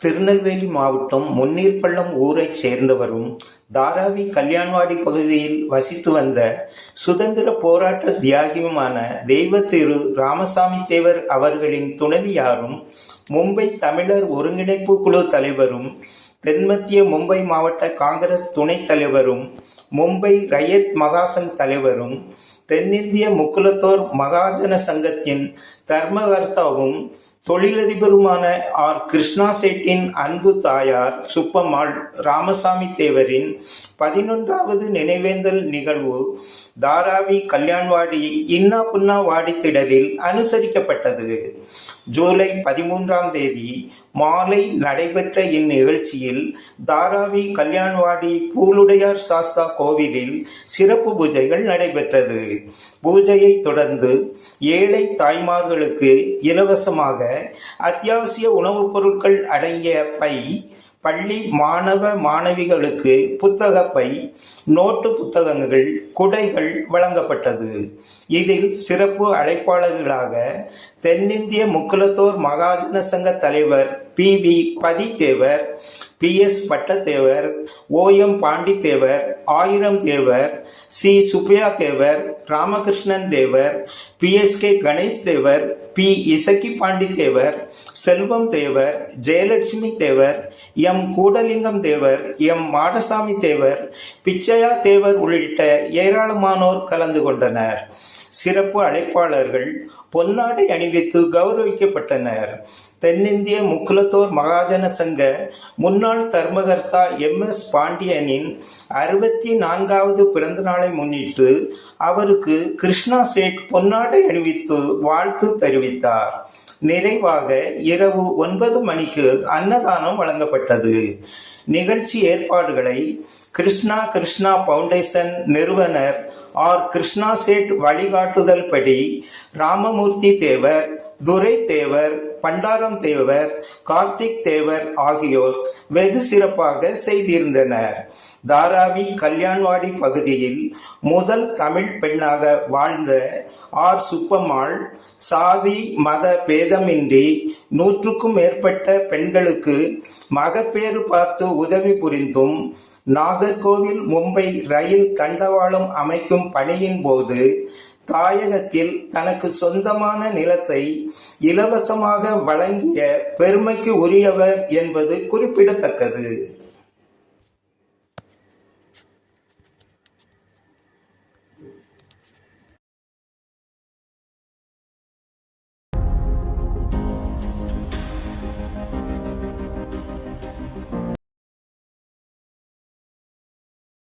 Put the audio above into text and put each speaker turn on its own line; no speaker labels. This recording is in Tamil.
திருநெல்வேலி மாவட்டம் முன்னீர்பள்ளம் ஊரைச் சேர்ந்தவரும் தாராவி கல்யாண்வாடி பகுதியில் வசித்து வந்த சுதந்திர போராட்ட தியாகியுமான தெய்வ திரு ராமசாமி தேவர் அவர்களின் துணைவியாரும் மும்பை தமிழர் ஒருங்கிணைப்பு குழு தலைவரும் தென்மத்திய மும்பை மாவட்ட காங்கிரஸ் துணைத் தலைவரும் மும்பை ரயத் மகாசங் தலைவரும் தென்னிந்திய முக்குலத்தோர் மகாஜன சங்கத்தின் தர்மகர்த்தாவும் தொழிலதிபருமான ஆர். கிருஷ்ணா சேட்டின் அன்பு தாயார் சுப்பம்மாள் ராமசாமி தேவரின் பதினொன்றாவது நினைவேந்தல் நிகழ்வு தாராவி கல்யாண்வாடி இன்னா புன்னா வாடித்திடலில் அனுசரிக்கப்பட்டது. ஜூலை பதிமூன்றாம் தேதி மாலை நடைபெற்ற இந்நிகழ்ச்சியில் தாராவி கல்யாண்வாடி பூலுடையார் சாஸ்தா கோவிலில் சிறப்பு பூஜைகள் நடைபெற்றது. பூஜையை தொடர்ந்து ஏழை தாய்மார்களுக்கு இலவசமாக அத்தியாவசிய உணவுப் பொருட்கள் அடங்கிய பை பள்ளி மாணவ மாணவிகளுக்கு புத்தகப்பை நோட்டு புத்தகங்கள் குடைகள் வழங்கப்பட்டது. இதில் சிறப்பு அழைப்பாளர்களாக தென்னிந்திய முக்குலத்தோர் மகாஜன சங்க தலைவர் P V Pathithevar P S Pattathevar O M Pandithevar Aayiram Thevar C Supriya Thevar Ramakrishnan Thevar P S K Ganesh Thevar P Isakki Pandithevar Selvam Thevar Jayalakshmi Thevar M Koodalingam Thevar M Madasamy Thevar Pichaiya Thevar உள்ளிட்ட ஏராளமானோர் கலந்து கொண்டனர். சிறப்பு அழைப்பாளர்கள் பொன்னாடை அணிவித்து கௌரவிக்கப்பட்டனர். தென்னிந்திய முக்குலத்தோர் மகாஜன சங்க முன்னாள் தர்மகர்த்தா எம். எஸ். பாண்டியனின் அறுபத்தி நான்காவது பிறந்த நாளை முன்னிட்டு அவருக்கு கிருஷ்ணா சேட் பொன்னாடை அணிவித்து வாழ்த்து தெரிவித்தார். நிறைவாக இரவு ஒன்பது மணிக்கு அன்னதானம் வழங்கப்பட்டது. நிகழ்ச்சி ஏற்பாடுகளை கிருஷ்ணா கிருஷ்ணா பவுண்டேஷன் நிறுவனர் ஆர் கிருஷ்ணா சேட் வழிகாட்டுதல் படி ராமமூர்த்தி தேவர் துரை தேவர் பண்டாரம் தேவர் கார்த்திக் தேவர் ஆகியோர் வெகு சிறப்பாக செய்திருந்தனர். தாராவி கல்யாண்வாடி பகுதியில் முதல் தமிழ் பெண்ணாக வாழ்ந்த ஆர் சுப்பம்மாள் சாதி மத பேதமின்றி நூற்றுக்கும் மேற்பட்ட பெண்களுக்கு மகப்பேறு பார்த்து உதவி புரிந்தும் நாகர்கோவில் மும்பை ரயில் தண்டவாளம் அமைக்கும் பணியின் போது தாயகத்தில் தனக்கு சொந்தமான நிலத்தை இலவசமாக வழங்கிய பெருமைக்கு உரியவர் என்பது குறிப்பிடத்தக்கது.